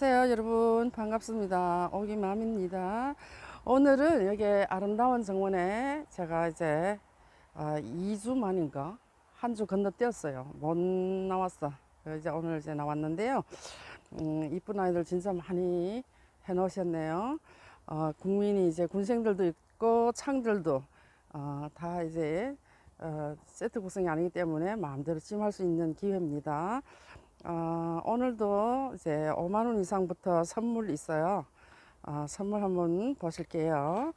안녕하세요 여러분. 반갑습니다. 오기맘입니다. 오늘은 여기 아름다운 정원에 제가 이제 아, 2주 만인가? 한 주 건너뛰었어요. 못 나왔어. 그래서 이제 오늘 이제 나왔는데요. 음, 이쁜 아이들 진짜 많이 해 놓으셨네요. 어, 국민이 이제 군생들도 있고 창들도 어, 다 이제 어, 세트 구성이 아니기 때문에 마음대로 찜할 수 있는 기회입니다. 어, 오늘도 이제 5만 원 이상부터 선물 있어요. 어, 선물 한번 보실게요.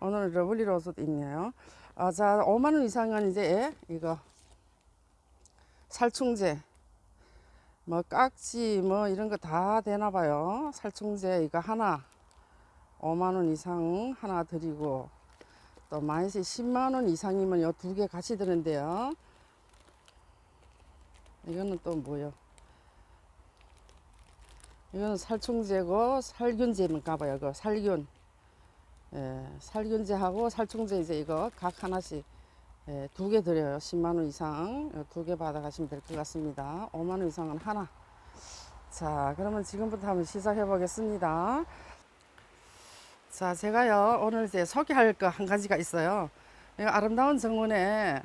오늘 러블리 로즈도 있네요. 아, 자, 5만 원 이상은 이제 이거 살충제, 뭐 깍지 뭐 이런 거 다 되나 봐요. 살충제 이거 하나 5만 원 이상 하나 드리고 또 마이너스 10만 원 이상이면 요 두 개 같이 드는데요. 이거는 또 뭐요? 이거는 살충제고 살균제인가 봐요. 그 살균. 예, 살균제하고 살충제 이제 이거 각 하나씩 예, 두 개 드려요. 10만 원 이상 두 개 받아가시면 될 것 같습니다. 5만 원 이상은 하나. 자, 그러면 지금부터 한번 시작해 보겠습니다. 자, 제가요 오늘 이제 소개할 거 한 가지가 있어요. 이 아름다운 정원에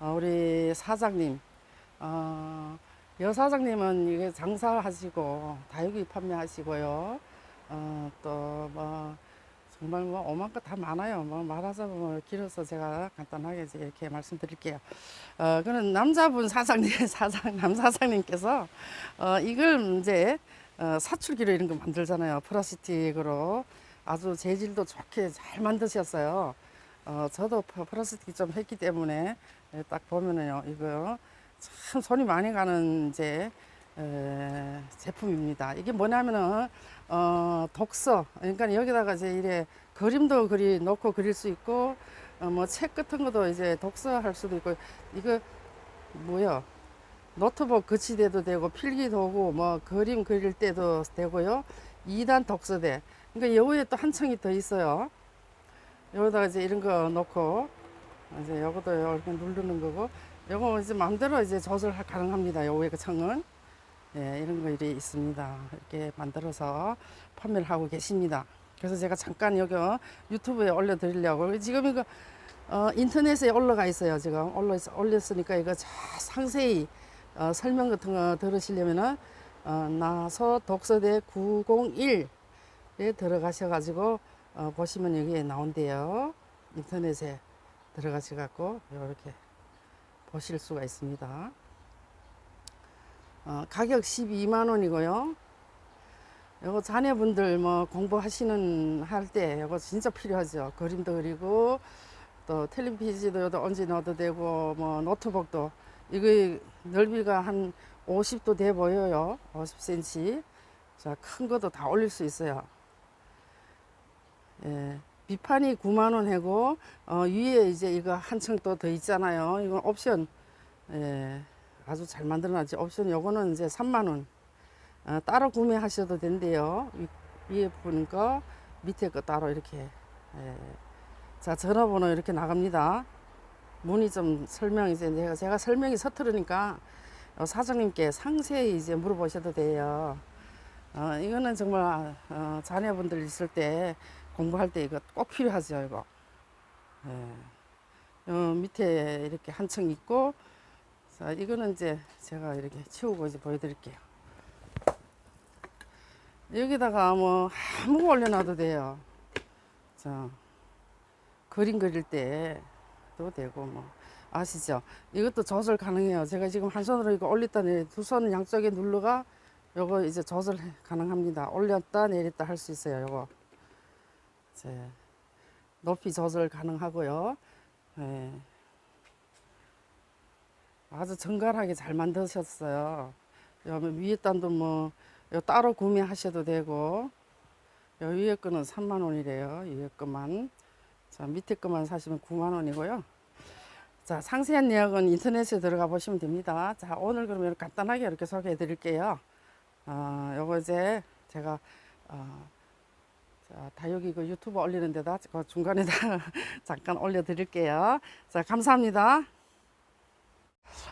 어, 우리 사장님, 어, 여 사장님은 이게 장사하시고 다육이 판매하시고요. 어, 또뭐 정말 뭐 오만 거 다 많아요. 뭐 말하자면 뭐 길어서 제가 간단하게 이렇게 말씀드릴게요. 어, 그는 남자분 사장님, 사장 남 사장님께서 어, 이걸 이제 어, 사출기로 이런 거 만들잖아요. 플라스틱으로 아주 재질도 좋게 잘 만드셨어요. 어, 저도 프- 플라스틱 좀 했기 때문에 예, 딱 보면은요, 이거 참 손이 많이 가는 이제 에, 제품입니다. 이게 뭐냐면은 어, 독서. 그러니까 여기다가 이제 이래 그림도 그리 놓고 그릴 수 있고 어, 뭐책 같은 것도 이제 독서할 수도 있고 이거 뭐야? 노트북 거치대도 되고 필기 도구 뭐 그림 그릴 때도 되고요. 2단 독서대. 그러니까 여기에 또 한 층이 더 있어요. 여기다가 이제 이런 거 놓고 이제 요것도 이렇게 누르는 거고 요거 이제 마음대로 이제 조절 가능합니다. 요 창은 예, 이런 거 일이 있습니다. 이렇게 만들어서 판매를 하고 계십니다. 그래서 제가 잠깐 여기 유튜브에 올려드리려고 지금 이거 어, 인터넷에 올라가 있어요. 지금 올라 올렸으니까 이거 자, 상세히 어, 설명 같은 거 들으시려면은 어, 나서 독서대 901에 들어가셔가지고 어, 보시면 여기에 나온대요. 인터넷에 들어가셔갖고 이렇게 보실 수가 있습니다. 어, 가격 12만 원이고요. 이거 자녀분들 뭐 공부하시는 할 때 이거 진짜 필요하죠. 그림도 그리고 또 텔레비전도 얹어 넣어도 되고 뭐 노트북도 이거 넓이가 한 50도 돼 보여요. 50cm. 자, 큰 것도 다 올릴 수 있어요. 예. 비판이 9만 원 하고 어, 위에 이제 이거 한 층 또 더 있잖아요. 이건 옵션. 예. 아주 잘 만들어놨지. 옵션 요거는 이제 3만 원. 어, 따로 구매하셔도 된대요. 위, 분 거, 밑에 거 따로 이렇게. 예. 자, 전화번호 이렇게 나갑니다. 문의 좀 설명 이제 내가 제가 설명이 서투르니까 어, 사장님께 상세히 이제 물어보셔도 돼요. 어, 이거는 정말 어, 자녀분들 있을 때 공부할 때 이거 꼭 필요하죠, 이거. 예. 어, 밑에 이렇게 한 층 있고, 자, 이거는 이제 제가 이렇게 치우고 이제 보여드릴게요. 여기다가 뭐 아무 거 올려놔도 돼요. 자, 그림 그릴 때도 되고 뭐 아시죠? 이것도 조절 가능해요. 제가 지금 한 손으로 이거 올렸다 내렸다 두손 양쪽에 눌러가 요거 이제 조절 가능합니다. 올렸다 내렸다 할 수 있어요. 요거 이제 높이 조절 가능하고요. 예. 아주 정갈하게 잘 만드셨어요. 요 위에 단도 뭐요 따로 구매하셔도 되고 요 위에 거는 3만 원이래요. 위에 거만. 자, 밑에 거만 사시면 9만 원이고요. 자, 상세한 내역은 인터넷에 들어가 보시면 됩니다. 자, 오늘 그러면 간단하게 이렇게 소개해 드릴게요. 어, 요거 이제 제가 어, 자, 다육이 그 유튜브 올리는 데다 그 중간에다 잠깐 올려 드릴게요. 자, 감사합니다.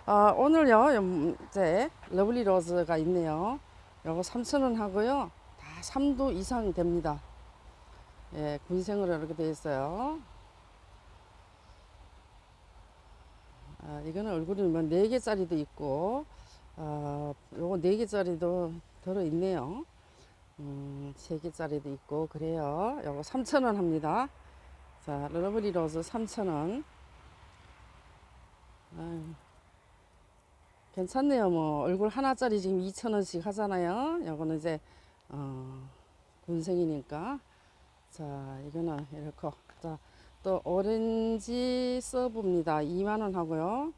아, 오늘요, 음, 이제 러블리 로즈가 있네요. 요거 3,000원 하고요. 다 3도 이상 됩니다. 예, 군생으로 이렇게 되어 있어요. 아, 이거는 얼굴이 뭐 4개짜리도 있고, 아, 요거 4개짜리도 들어있네요. 음, 3개짜리도 있고, 그래요. 요거 3,000원 합니다. 자, 러블리 로즈 3,000원. 아유, 괜찮네요. 뭐, 얼굴 하나짜리 지금 2,000원씩 하잖아요. 요거는 이제, 어, 군생이니까. 자, 이거는 이렇게. 자, 또 오렌지 서브입니다. 2만원 하고요.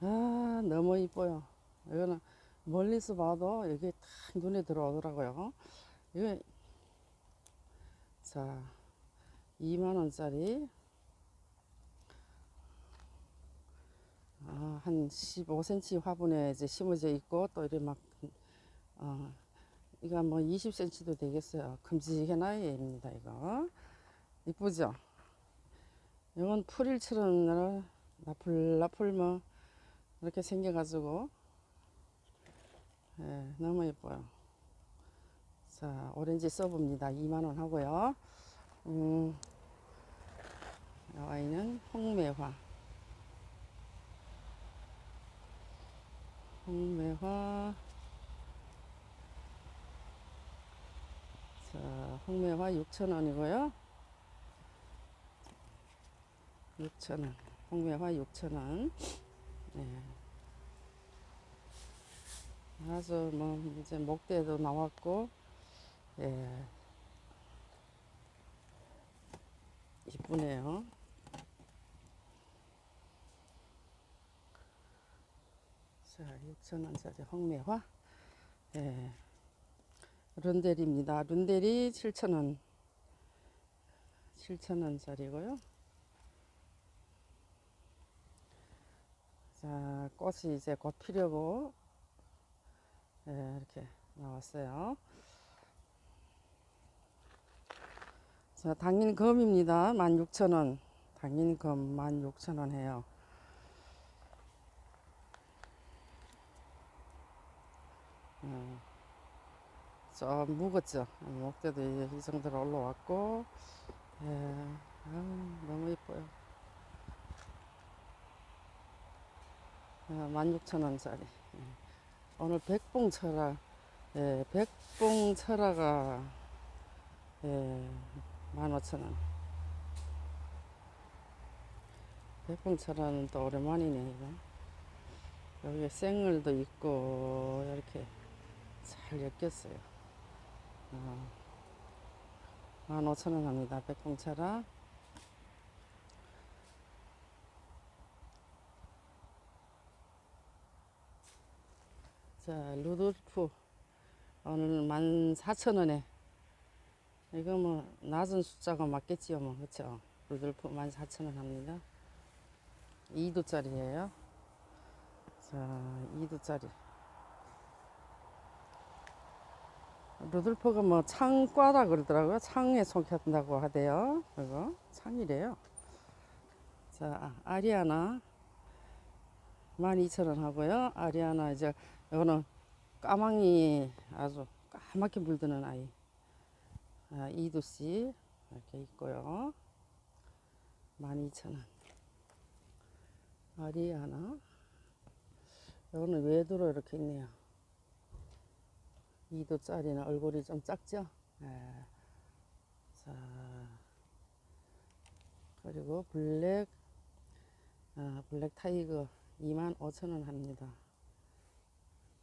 아, 너무 이뻐요. 이거는 멀리서 봐도 이게 딱 눈에 들어오더라고요. 이거, 자, 2만원짜리. 아, 한 15cm 화분에 이제 심어져 있고 또 이렇게 막, 어, 이거 뭐 20cm도 되겠어요. 큼직한 아이입니다, 이거. 이쁘죠? 이건 풀일처럼 나풀나풀 뭐 이렇게 생겨가지고 예, 너무 예뻐요. 자 오렌지 서브입니다. 2만원 하고요. 음, 이 아이는 홍매화 홍매화 자 홍매화 6천원이고요. 6,000원. 홍매화 6,000원. 네. 아주 뭐 이제 목대도 나왔고 예. 이쁘네요. 자, 6,000원짜리 홍매화. 예. 룬델입니다. 룬델이 7,000원. 7,000원짜리고요. 자, 꽃이 이제 곧 피려고 예, 이렇게 나왔어요. 자, 당인검입니다. 16,000원. 당인검 16,000원 해요. 음, 좀 묵었죠. 목대도 이제 이 정도로 올라왔고, 예, 아유, 너무 이뻐요. 16,000원짜리. 예. 오늘 백봉 철화, 예, 백봉 철화가, 예, 15,000원. 백봉 철화는 또 오랜만이네, 이거. 여기 생얼도 있고, 이렇게 잘 엮였어요. 어, 15,000원 합니다, 백봉 철화. 자, 루돌프 오늘 14,000원에 이거 뭐 낮은 숫자가 맞겠지요, 뭐 그렇죠? 루돌프 14,000원 합니다. 2도짜리예요. 자, 2도짜리. 루돌프가 뭐 창과라 그러더라고요. 창에 속한다고 하대요. 그거 창이래요. 자, 아리아나 12,000원 하고요. 아리아나 이제 이거는 까망이 아주 까맣게 물드는 아이. 아, 이두씨 이렇게 있고요. 12,000원. 아리아나. 이거는 외도로 이렇게 있네요. 2도짜리는 얼굴이 좀 작죠? 예. 자, 그리고 블랙, 아, 블랙 타이거 25,000원 합니다.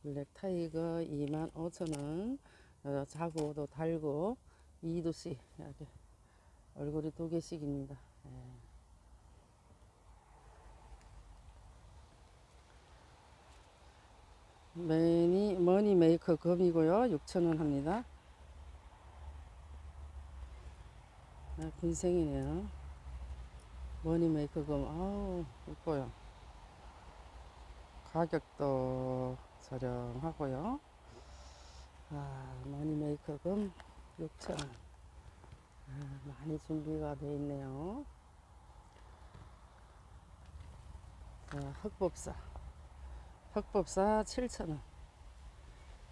블랙 타이거 25,000원. 어, 자고도 달고 2도씩 이렇게 얼굴이 두 개씩입니다. 예. 머니, 머니 메이커 검이고요. 6,000원 합니다. 아, 군생이네요. 머니 메이커 검, 아우, 이뻐요. 가격도 저렴하고요. 아, 머니 메이커 검 6,000원. 아, 많이 준비가 돼 있네요. 어, 흑법사. 흑법사 7,000원.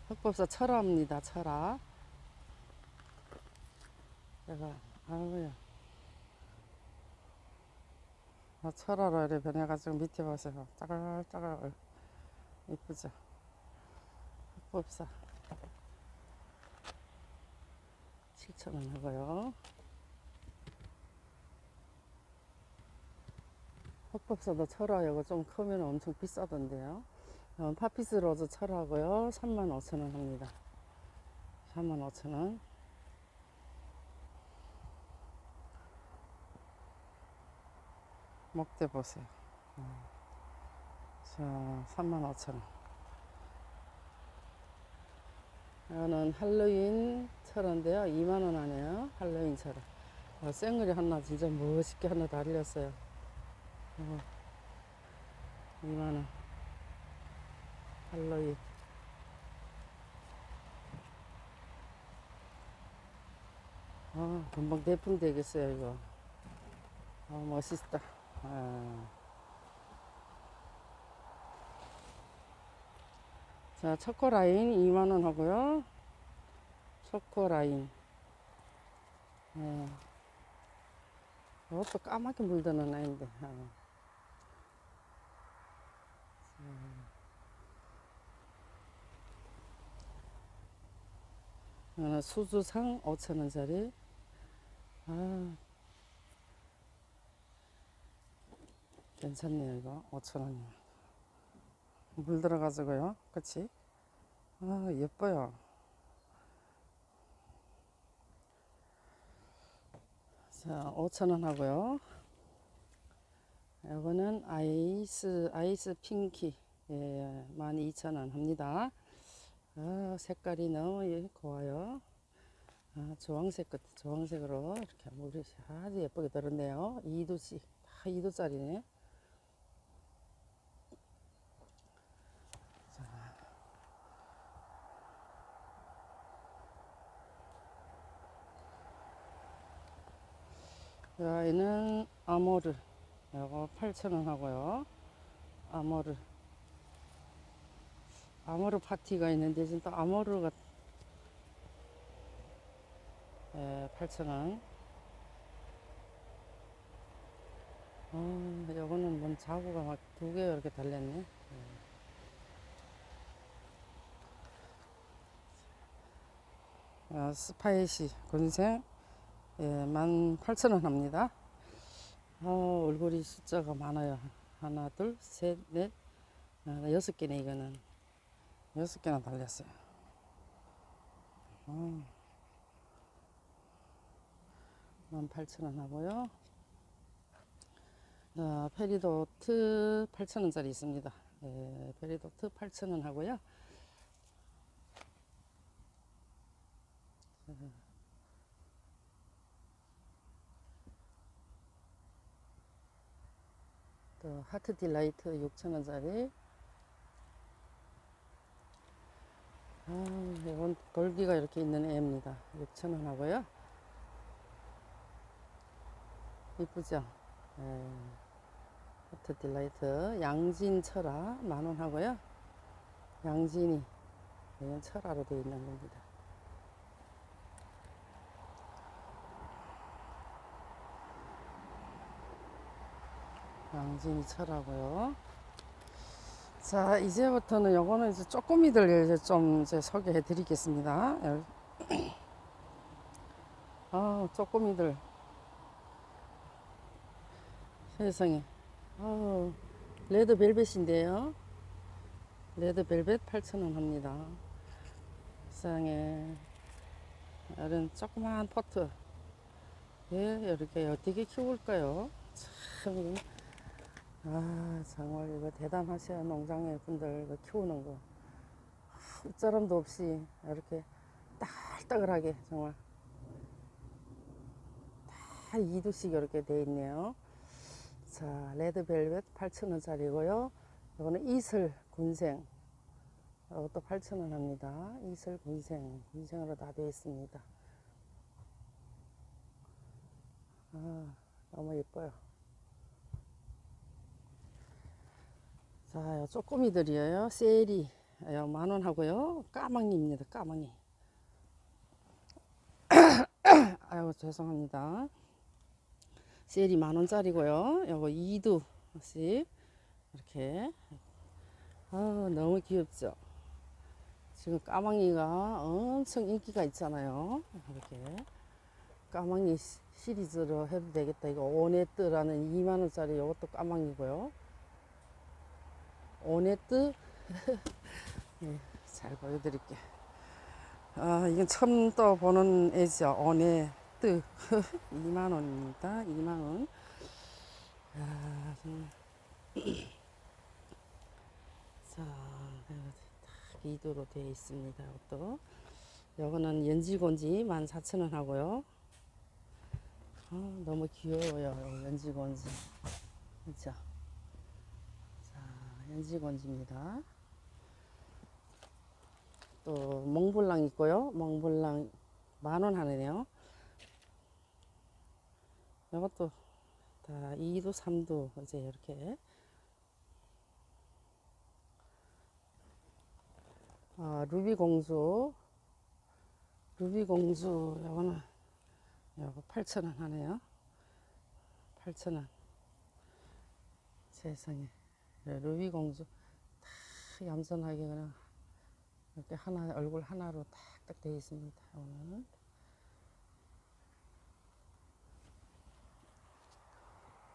흑법사 철화입니다. 철화. 제가 아이고야. 아, 철화로 이렇게 변해가지고 밑에 보세요. 짜글짜글 이쁘죠. 흑법사 7,000원 하고요. 흑법사도 철화 이거 좀 크면 엄청 비싸던데요. 어, 파피스 로즈 철하고요. 35,000원 합니다. 35,000원. 목대 보세요. 어. 자, 35,000원. 이거는 할로윈 철인데요. 2만원 하네요. 할로윈 철. 어, 생글이 하나 진짜 멋있게 하나 달렸어요. 어, 2만원. 할로윈. 아, 금방 대품 되겠어요, 이거. 아, 멋있다. 아. 자, 초코라인 2만원 하고요. 초코라인. 예. 이것도 까맣게 물드는 아인데. 아. 이거는 수주상 5천원짜리. 아. 괜찮네요, 이거. 5천원이면. 물 들어가지고요. 그치? 아, 예뻐요. 자, 5천원 하고요. 이거는 아이스, 아이스 핑키. 예, 12,000원 합니다. 아, 색깔이 너무 예- 고와요. 아, 주황색 끝, 주황색으로 이렇게 물이 아주 예쁘게 들었네요. 2도씩, 다 2도짜리네. 이 아이는 아모르. 이거 8,000원 하고요. 아모르. 아모르 파티가 있는데 진짜 아모르가 예, 8,000원. 어, 요거는 뭔 자구가 막 두 개 이렇게 달렸네. 예. 아, 스파이시 군생 예, 18,000원 합니다. 어, 얼굴이 숫자가 많아요. 하나, 둘, 셋, 넷, 아, 여섯 개네, 이거는. 여섯 개나 달렸어요. 어. 18,000원 하고요. 어, 페리도트 8,000원짜리 있습니다. 예, 페리도트 8,000원 하고요. 또 하트 딜라이트 6,000원짜리. 아, 이건 돌기가 이렇게 있는 애입니다. 6,000원 하고요. 이쁘죠? 예. 하트 딜라이트 양진 철화 만원 하고요. 양진이 이건 철화로 되어 있는 겁니다. 양진이 철하고요. 자, 이제부터는 요거는 이제 쪼꼬미들 이제 좀 이제 소개해 드리겠습니다. 아, 쪼꼬미들. 세상에. 아, 레드 벨벳인데요. 레드 벨벳 8,000원 합니다. 세상에. 이런 조그마한 포트. 예, 이렇게 어떻게 키울까요? 참. 아 정말 이거 대단하셔요 농장의 분들 이거 키우는 거. 웃자람도 없이 이렇게 딸딱하게 정말 다 2두씩 이렇게 돼 있네요. 자 레드벨벳 8,000원짜리고요. 이거는 이슬 군생. 이것도 8,000원 합니다. 이슬 군생. 군생으로 다 되어 있습니다. 아 너무 예뻐요 자, 요 쪼꼬미들이에요. 세리 요 만원 하고요. 까망이입니다. 까망이. 아유 죄송합니다. 세리 만 원짜리고요. 요거 2두씩 이렇게. 아 너무 귀엽죠. 지금 까망이가 엄청 인기가 있잖아요. 이렇게 까망이 시- 시리즈로 해도 되겠다. 이거 오네뜨라는 2만 원짜리 이것도 까망이고요. 오네뜨 네, 잘 보여드릴게. 아 이건 처음 또 보는 애죠. 오네뜨 2만 원입니다. 2만 원. 아, 좀. 자, 딱 2도로 되어 있습니다. 이것도. 요거는 연지곤지 14,000원 하고요. 아, 너무 귀여워요. 요 연지곤지. 그죠? 자, 연지곤지입니다. 또 몽블랑 있고요. 몽블랑 만원 하네요. 이것도 다 2도, 3도 이제 이렇게 아, 루비 공주 루비 공주 요거는 요거 8,000원 하네요. 8,000원. 세상에. 네, 루비 공주 다 얌전하게 그냥 이렇게 하나 얼굴 하나로 탁딱 되어 있습니다. 오늘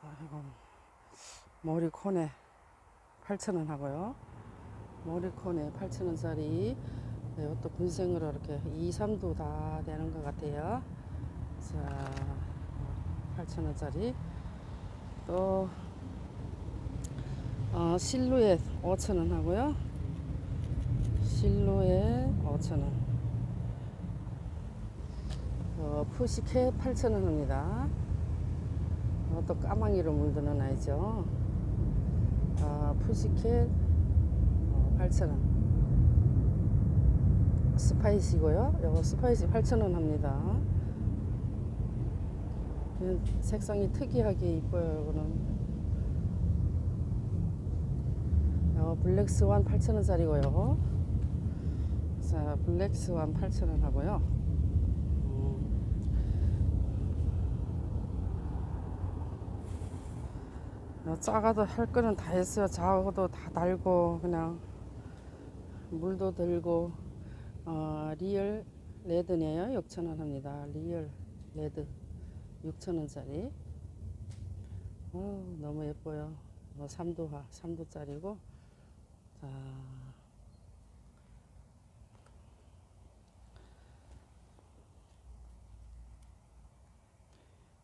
아이고 머리 코네 8,000원 하고요. 머리 코네 8,000원짜리 네, 이것도 군생으로 이렇게 2, 3도 다 되는 것 같아요. 자, 8,000원짜리 또 어, 실루엣 5,000원 하고요. 실루엣 5,000원. 어, 푸시캣 8,000원 합니다. 이것도 까망이로 물드는 아이죠. 아, 푸시캣 어, 8,000원. 스파이시고요. 이거 스파이시 8,000원 합니다. 그냥 색상이 특이하게 이뻐요. 이거는. 어, 블랙스완 8,000원짜리고요. 자, 블랙스완 8,000원 하고요. 어, 작아도 할 거는 다 했어요. 작아도 다 달고 그냥 물도 들고 어, 리얼 레드네요. 6,000원 합니다. 리얼 레드 6,000원짜리. 어, 너무 예뻐요. 어, 3도화 3도짜리고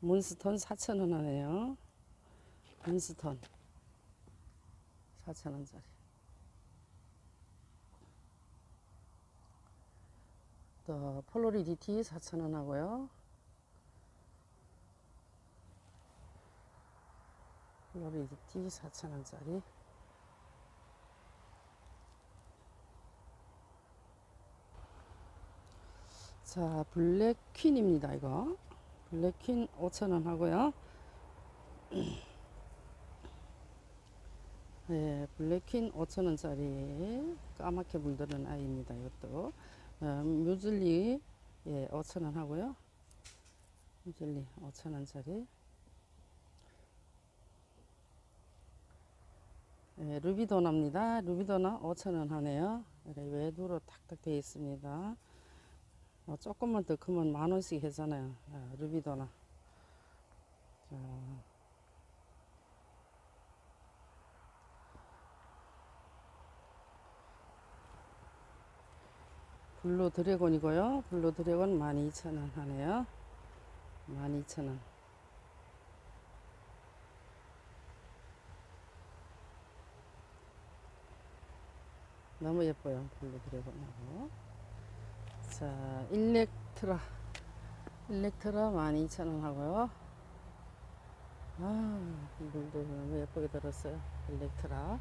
문스톤 4,000원 하네요. 문스톤 4,000원짜리. 또 폴로리디티 4,000원 하고요. 폴로리디티 4,000원짜리. 자, 블랙 퀸입니다, 이거. 퀸 5,000원 하고요. 네, 블랙퀸 5,000원짜리 까맣게 물드는 아이입니다. 이것도 어, 뮤즐리 예, 5,000원 하고요. 뮤즐리 5,000원짜리 예, 루비도나입니다. 루비도나 5,000원 하네요. 이렇게 외도로 탁탁 되어 있습니다. 어, 조금만 더 크면 만 원씩 하잖아요. 아, 루비도나. 자, 블루 드래곤이고요. 블루 드래곤 12,000원 하네요. 12,000원. 너무 예뻐요. 블루 드래곤하고. 자, 일렉트라. 일렉트라 12,000원 하고요. 아, 물도 너무 예쁘게 들었어요. 일렉트라.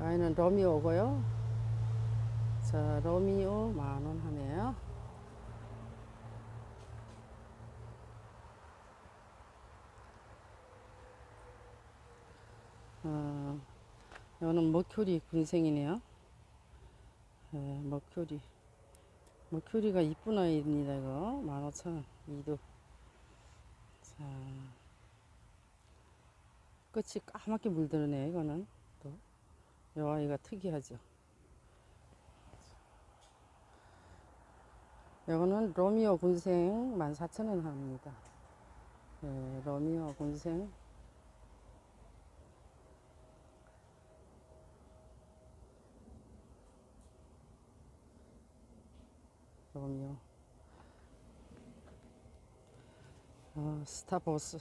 아이는 로미오고요. 자, 로미오 만원 하네요. 이거는 머큐리 군생이네요. 예, 머큐리. 머큐리가 이쁜 아이입니다, 이거. 15,000원. 이도. 자. 끝이 까맣게 물드네, 이거는. 또. 이 아이가 특이하죠. 이거는 로미오 군생 14,000원 합니다. 예, 로미오 군생. 로미오. 어, 스타버스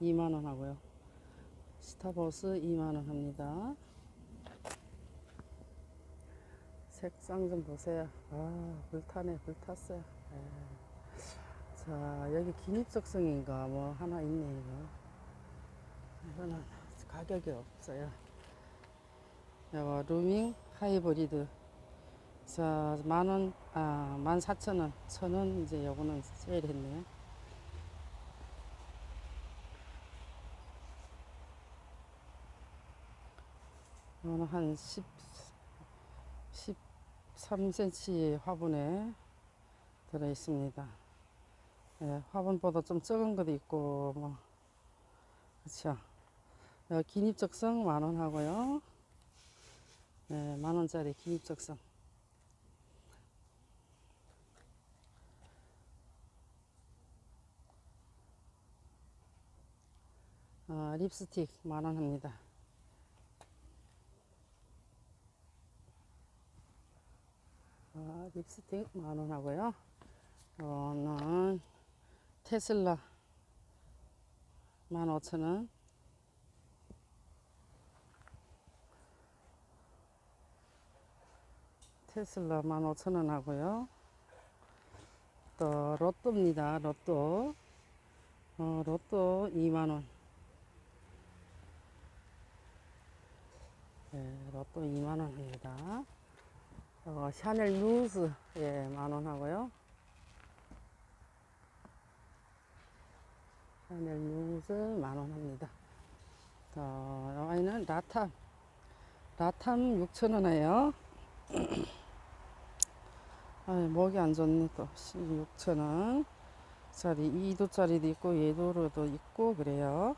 2만원 하고요. 스타버스 2만원 합니다. 색상 좀 보세요. 아, 불타네, 불탔어요. 예. 자, 여기 기립적성인가 뭐 하나 있네, 이거. 이거는 가격이 없어요. 이거 루밍 하이브리드. 자, 만 원, 아, 만 사천 원, 천 원, 이제 요거는 세일했네요. 이거는 한 10, 13cm 화분에 들어 있습니다. 예, 화분보다 좀 적은 것도 있고, 뭐, 그쵸. 여 기립적성 만원 하고요. 예, 만원짜리 기립적성. 어, 립스틱 만원 합니다. 어, 립스틱 만원 하고요. 이거는 테슬라 15,000원. 테슬라 15,000원 하고요. 또 로또입니다. 로또. 어, 로또 2만원. 네, 로또 2만원 합니다. 어, 샤넬 누스 예, 만원 하고요. 샤넬 누스 만원 합니다. 자, 이 아이는 라탐. 라탐 6,000원이에요. 아, 목이 안 좋네 또 6,000원 짜리 2도짜리도 있고 예도로도 있고 그래요.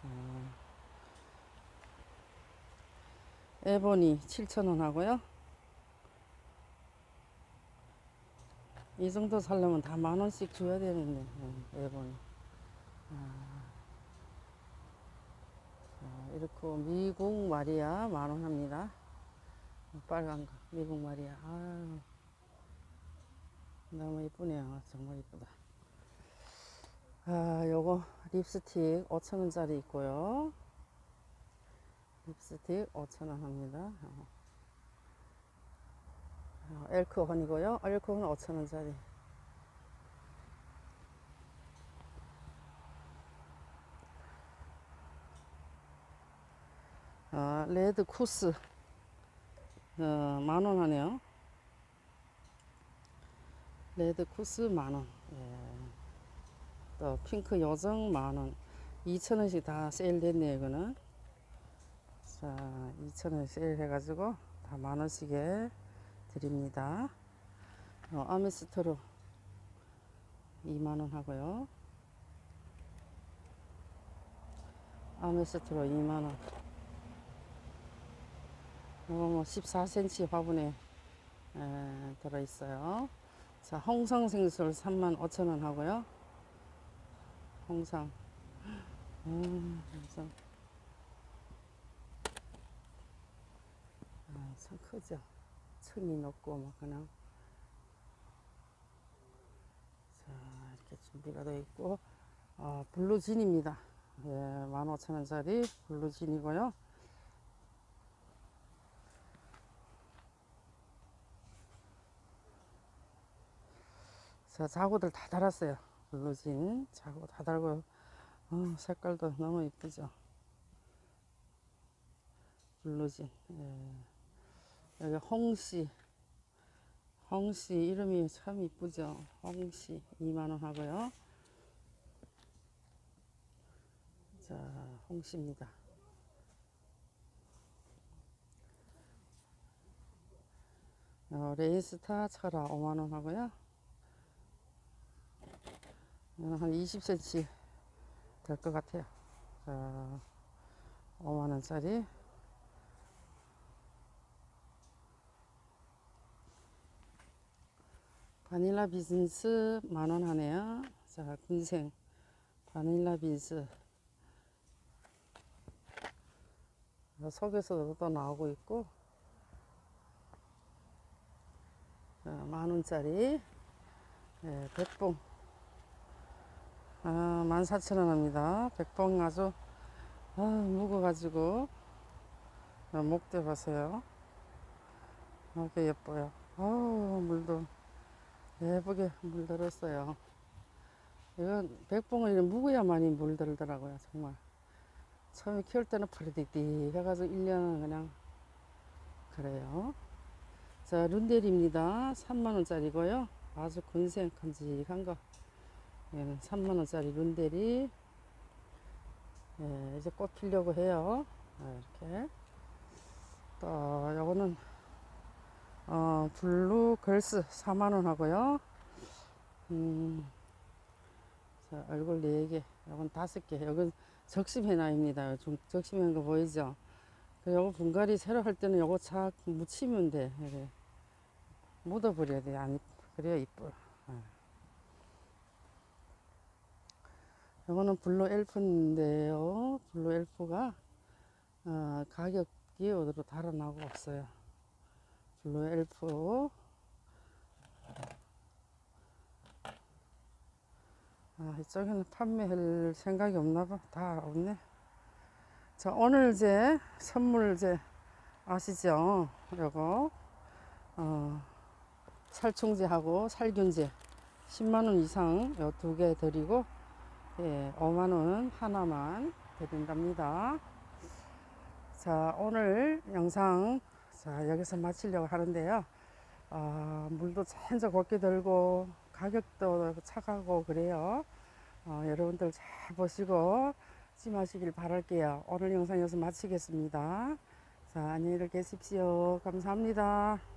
자, 에보니 7,000원 하고요. 이 정도 살려면 다 만 원씩 줘야 되는데 예, 에보니. 아, 자, 이렇게 미국 마리아 만원 합니다. 빨간 거 미국 마리아. 아유, 너무 이쁘네요. 정말 이쁘다. 아, 요거 립스틱 5천원짜리 있고요. 립스틱 5천원 합니다. 어. 어, 엘크혼이고요. 엘크혼 5천원짜리. 아, 레드 쿠스 어, 만원 하네요. 레드 쿠스 만원. 예. 또 핑크 요정 만원. 2천원씩 다 세일됐네요, 이거는. 자, 2천원 세일 해가지고 다 만원씩에 드립니다. 어, 아메스트로 2만원 하고요. 아메스트로 2만원. 이거 뭐 14cm 화분에 에, 들어있어요. 자, 홍성 생술 3만 5천원 하고요. 홍상. 음, 홍상. 아, 참 크죠? 층이 높고, 막, 그냥. 자, 이렇게 준비가 되어 있고, 어, 블루진입니다. 예, 15,000원짜리 블루진이고요. 자, 자구들 다 달았어요. 블루진. 자구 다 달고, 어, 색깔도 너무 이쁘죠. 블루진. 예. 여기 홍씨. 홍씨 이름이 참 이쁘죠? 홍씨 2만원 하고요. 자 홍씨입니다. 어, 레인스타 철라 5만원 하고요. 한 20cm 될 것 같아요. 자 5만원짜리. 바닐라 비즈니스 만 원 하네요. 자, 군생 바닐라. 어, 속에서도 또 나오고 있고, 자, 만 원짜리 예, 백봉 아, 14,000원 합니다. 백봉 아주 아, 묵어가지고 아, 목대 보세요. 아주 예뻐요. 아우 물도 예쁘게 물들었어요. 이건 백봉은 묵어야만이 물들더라고요. 정말 처음에 키울 때는 파리딕딕 해가지고 1년은 그냥 그래요. 자, 룬델입니다. 3만원짜리고요. 아주 근생 큼직한 거. 얘는 3만원짜리 룬델이. 예, 이제 꽃 피려고 해요. 아, 이렇게. 또, 요거는, 어, 블루 걸스 4만원 하고요. 음, 자, 얼굴 4개. 요건 5개. 요건 적심해놔입니다. 좀 적심한 거 보이죠? 그 요거 분갈이 새로 할 때는 요거 착 묻히면 돼. 이렇게 묻어버려야 돼. 안, 그래야 이뻐. 예. 요거는 블루 엘프인데요. 블루 엘프가 어, 가격이 어디로 달아나고 없어요. 블루 엘프. 아, 이쪽에는 판매할 생각이 없나 봐. 다 없네. 자, 오늘 이제 선물 이제 아시죠? 요거, 어, 살충제하고 살균제 10만원 이상 요 두 개 드리고, 예, 5만원 하나만 드린답니다. 자, 오늘 영상, 자, 여기서 마치려고 하는데요. 아, 물도 천저 곱게 들고, 가격도 차가고 그래요. 어, 여러분들 잘 보시고, 찜하시길 바랄게요. 오늘 영상 여기서 마치겠습니다. 자, 안녕히 계십시오. 감사합니다.